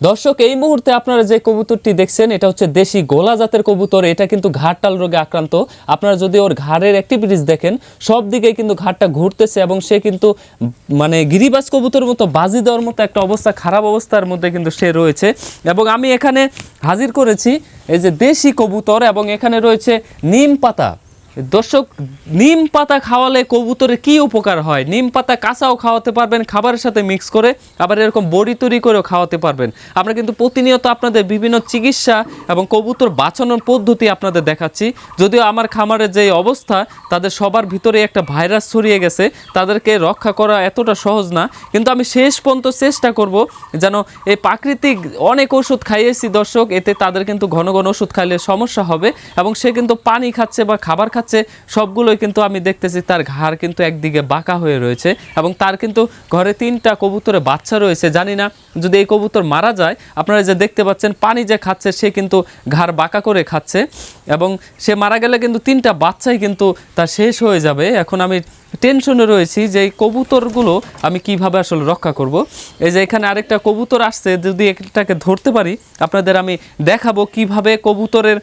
দর্শক, এই মুহূর্তে আপনারা যে কবুতরটি দেখছেন, এটা হচ্ছে দেশি গোলা জাতের কবুতর। এটা কিন্তু ঘাটটাল রোগে আক্রান্ত। আপনারা যদি ওর ঘাড়ের অ্যাক্টিভিটিস দেখেন, সব দিকেই কিন্তু ঘাটটা ঘুরতেছে এবং সে কিন্তু মানে গিরিবাজ কবুতর মতো বাজি দেওয়ার মতো একটা অবস্থা, খারাপ অবস্থার মধ্যে কিন্তু সে রয়েছে। এবং আমি এখানে হাজির করেছি এই যে দেশি কবুতর এবং এখানে রয়েছে নিম পাতা। দর্শক, নিম পাতা খাওয়ালে কবুতরের কি উপকার হয়? নিম পাতা কাঁচাও খাওয়াতে পারবেন, খাবারের সাথে মিক্স করে আবার এরকম বড়ি তৈরি করেও খাওয়াতে পারবেন। আমরা কিন্তু প্রতিনিয়ত আপনাদের বিভিন্ন চিকিৎসা এবং কবুতর বাঁচানোর পদ্ধতি আপনাদের দেখাচ্ছি। যদিও আমার খামারের যে অবস্থা, তাদের সবার ভিতরে একটা ভাইরাস ছড়িয়ে গেছে, তাদেরকে রক্ষা করা এতটা সহজ না। কিন্তু আমি শেষ পর্যন্ত চেষ্টা করব যেন এই প্রাকৃতিক অনেক ওষুধ খাইয়েছি দর্শক, এতে তাদের কিন্তু ঘন ঘন ওষুধ খাইলে সমস্যা হবে এবং সে কিন্তু পানি খাচ্ছে বা খাবার খাচ্ছে সবগুলোই কিন্তু আমি দেখতেছি, তার ঘাড় কিন্তু একদিকে বাঁকা হয়ে রয়েছে এবং তার কিন্তু ঘরে তিনটা কবুতরে বাচ্চা রয়েছে। জানি না যদি এই কবুতর মারা যায়, আপনারা যে দেখতে পাচ্ছেন, পানি যে খাচ্ছে, সে কিন্তু ঘাড় বাঁকা করে খাচ্ছে এবং সে মারা গেলে কিন্তু তিনটা বাচ্চাই কিন্তু তা শেষ হয়ে যাবে। এখন আমি টেনশনে রয়েছি যে এই কবুতরগুলো আমি কীভাবে আসলে রক্ষা করব। এই যে এখানে আরেকটা কবুতর আসছে, যদি এটাকে ধরতে পারি, আপনাদের আমি দেখাবো কীভাবে কবুতরের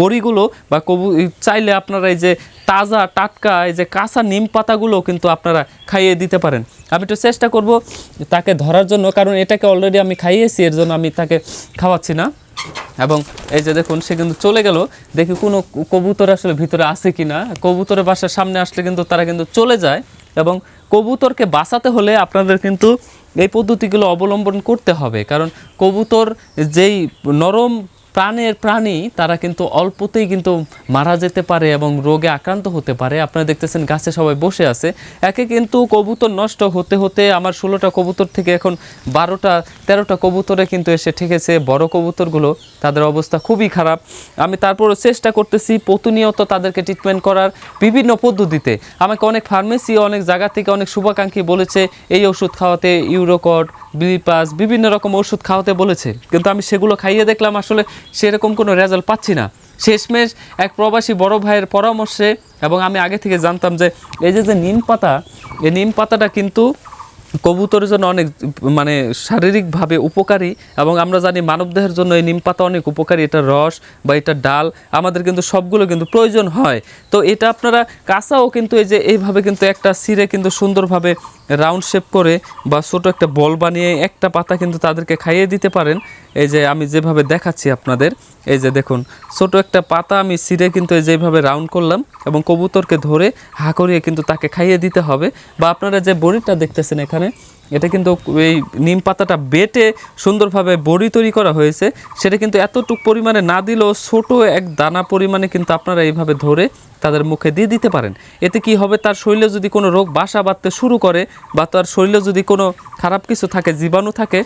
বড়িগুলো বা কবু চাইলে আপনারা এই যে তাজা, টাটকা, এই যে কাঁচা নিম পাতাগুলো কিন্তু আপনারা খাইয়ে দিতে পারেন। আমি একটু চেষ্টা করব তাকে ধরার জন্য, কারণ এটাকে অলরেডি আমি খাইয়েছি, এর জন্য আমি তাকে খাওয়াচ্ছি না। এবং এই যে দেখুন, সে কিন্তু চলে গেল। দেখি কোনো কবুতর আসলে ভিতরে আছে কি না কবুতরের বাসার সামনে আসলে কিন্তু তারা কিন্তু চলে যায় এবং কবুতরকে বাঁচাতে হলে আপনাদের কিন্তু এই পদ্ধতিগুলো অবলম্বন করতে হবে। কারণ কবুতর যেই নরম প্রাণের প্রাণী, তারা কিন্তু অল্পতেই কিন্তু মারা যেতে পারে এবং রোগে আক্রান্ত হতে পারে। আপনারা দেখতেছেন গাছে সবাই বসে আছে। একে কিন্তু কবুতর নষ্ট হতে হতে আমার ষোলোটা কবুতর থেকে এখন বারোটা, তেরোটা কবুতরে কিন্তু এসে ঠেকেছে। বড় কবুতরগুলো, তাদের অবস্থা খুবই খারাপ। আমি তারপরও চেষ্টা করতেছি প্রতিনিয়ত তাদেরকে ট্রিটমেন্ট করার বিভিন্ন পদ্ধতিতে। আমাকে অনেক ফার্মেসি অনেক জায়গা থেকে অনেক শুভাকাঙ্ক্ষী বলেছে, এই ওষুধ খাওয়াতে ইউরোকড বিপাস বিভিন্ন রকম ওষুধ খাওয়াতে বলেছে। কিন্তু আমি সেগুলো খাইয়ে দেখলাম, আসলে সেরকম কোনো রেজাল্ট পাচ্ছি না। শেষমেশ এক প্রবাসী বড় ভাইয়ের পরামর্শে এবং আমি আগে থেকে জানতাম যে এই যে যে নিম পাতা, এই নিম পাতাটা কিন্তু কবুতরের জন্য অনেক মানে শারীরিকভাবে উপকারী এবং আমরা জানি মানবদেহের জন্য এই নিম পাতা অনেক উপকারী। এটা রস বা এটা ডাল, আমাদের কিন্তু সবগুলো কিন্তু প্রয়োজন হয়। তো এটা আপনারা কাঁচাও কিন্তু এই যে, এইভাবে কিন্তু একটা সিরে কিন্তু সুন্দরভাবে রাউন্ড শেপ করে বা ছোটো একটা বল বানিয়ে একটা পাতা কিন্তু তাদেরকে খাইয়ে দিতে পারেন। এই যে আমি যেভাবে দেখাচ্ছি আপনাদের, এই যে দেখুন, ছোট একটা পাতা আমি সিরে কিন্তু এই যেভাবে রাউন্ড করলাম এবং কবুতরকে ধরে হা করিয়ে কিন্তু তাকে খাইয়ে দিতে হবে। বা আপনারা যে বড়িটা দেখতেছেন এখানে, এটা কিন্তু এই নিম পাতাটা বেটে সুন্দরভাবে বড়ি তৈরি করা হয়েছে। সেটা কিন্তু এতটুক পরিমাণে না দিলেও ছোট এক দানা পরিমাণে কিন্তু আপনারা এইভাবে ধরে তাদের মুখে দিয়ে দিতে পারেন। এতে কি হবে? তার শরীরে যদি কোনো রোগ, বাসা বাঁধতে শুরু করে বা তার শরীরে যদি কোনো খারাপ কিছু থাকে, জীবাণু থাকে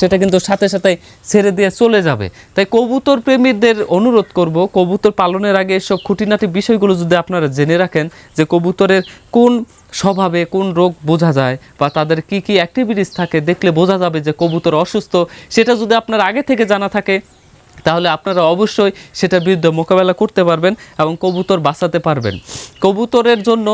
সেটা কিন্তু সাথে সাথে ছেড়ে দিয়ে চলে যাবে। তাই কবুতর প্রেমীদের অনুরোধ করব, কবুতর পালনের আগে এসব খুঁটিনাটি বিষয়গুলো যদি আপনারা জেনে রাখেন যে কবুতরের কোন স্বভাবে কোন রোগ বোঝা যায় বা তাদের কি কি অ্যাক্টিভিটিস থাকে, দেখলে বোঝা যাবে যে কবুতর অসুস্থ। সেটা যদি আপনার আগে থেকে জানা থাকে তাহলে আপনারা অবশ্যই সেটা বিরুদ্ধে মোকাবেলা করতে পারবেন এবং কবুতর বাঁচাতে পারবেন। কবুতরের জন্য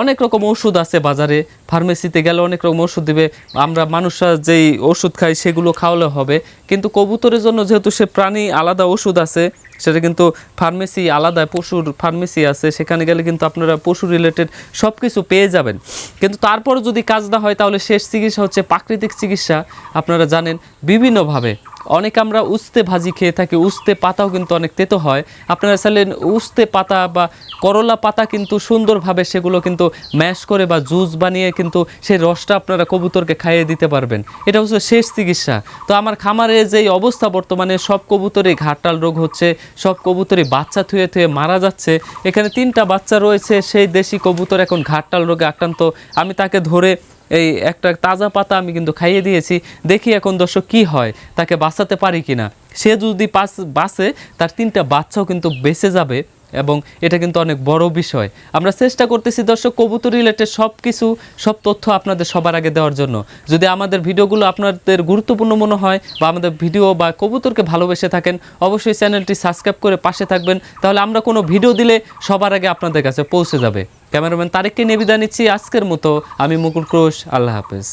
অনেক রকম ওষুধ আছে বাজারে। ফার্মেসিতে গেলে অনেক রকম ওষুধ দেবে। আমরা মানুষরা যেই ওষুধ খাই সেগুলো খাওয়ালে হবে। কিন্তু কবুতরের জন্য যেহেতু সে প্রাণী আলাদা ওষুধ আছে, সেটা কিন্তু ফার্মেসি আলাদা, পশুর ফার্মেসি আছে, সেখানে গেলে কিন্তু আপনারা পশু রিলেটেড সব কিছু পেয়ে যাবেন। কিন্তু তারপর যদি কাজ না হয় তাহলে শেষ চিকিৎসা হচ্ছে প্রাকৃতিক চিকিৎসা। আপনারা জানেন বিভিন্নভাবে অনেক আমরা উস্তে ভাজি খেয়ে থাকি, উস্তে পাতাও কিন্তু অনেক তেতো হয়। আপনারা চাইলেন উস্তে পাতা বা করলা পাতা কিন্তু সুন্দরভাবে সেগুলো কিন্তু ম্যাশ করে বা জুস বানিয়ে কিন্তু সেই রসটা আপনারা কবুতরকে খাইয়ে দিতে পারবেন। এটা হচ্ছে শেষ চিকিৎসা। তো আমার খামারে যেই অবস্থা বর্তমানে, সব কবুতরে ঘাটাল রোগ হচ্ছে, সব কবুতরে বাচ্চা থুয়ে থুয়ে মারা যাচ্ছে। এখানে তিনটা বাচ্চা রয়েছে, সেই দেশি কবুতর এখন ঘাটাল রোগে আক্রান্ত। আমি তাকে ধরে এই একটা তাজা পাতা আমি কিন্তু খাইয়ে দিয়েছি, দেখি এখন দর্শক কি হয়, তাকে বাঁচাতে পারি কিনা। সে যদি পাস, বাঁচে, তার তিনটা বাচ্চাও কিন্তু বেঁচে যাবে এবং এটা কিন্তু অনেক বড় বিষয়। আমরা চেষ্টা করতেছি দর্শক কবুতর রিলেটেড সব কিছু সব তথ্য আপনাদের সবার আগে দেওয়ার জন্য। যদি আমাদের ভিডিওগুলো আপনাদের গুরুত্বপূর্ণ মনে হয় বা আমাদের ভিডিও বা কবুতরকে ভালোবেসে থাকেন, অবশ্যই চ্যানেলটি সাবস্ক্রাইব করে পাশে থাকবেন, তাহলে আমরা কোনো ভিডিও দিলে সবার আগে আপনাদের কাছে পৌঁছে যাবে। ক্যামেরাম্যান তারেককে নিয়ে নিচ্ছি আজকের মতো। আমি মুকুল ক্রোশ আল্লাহ হাফেজ।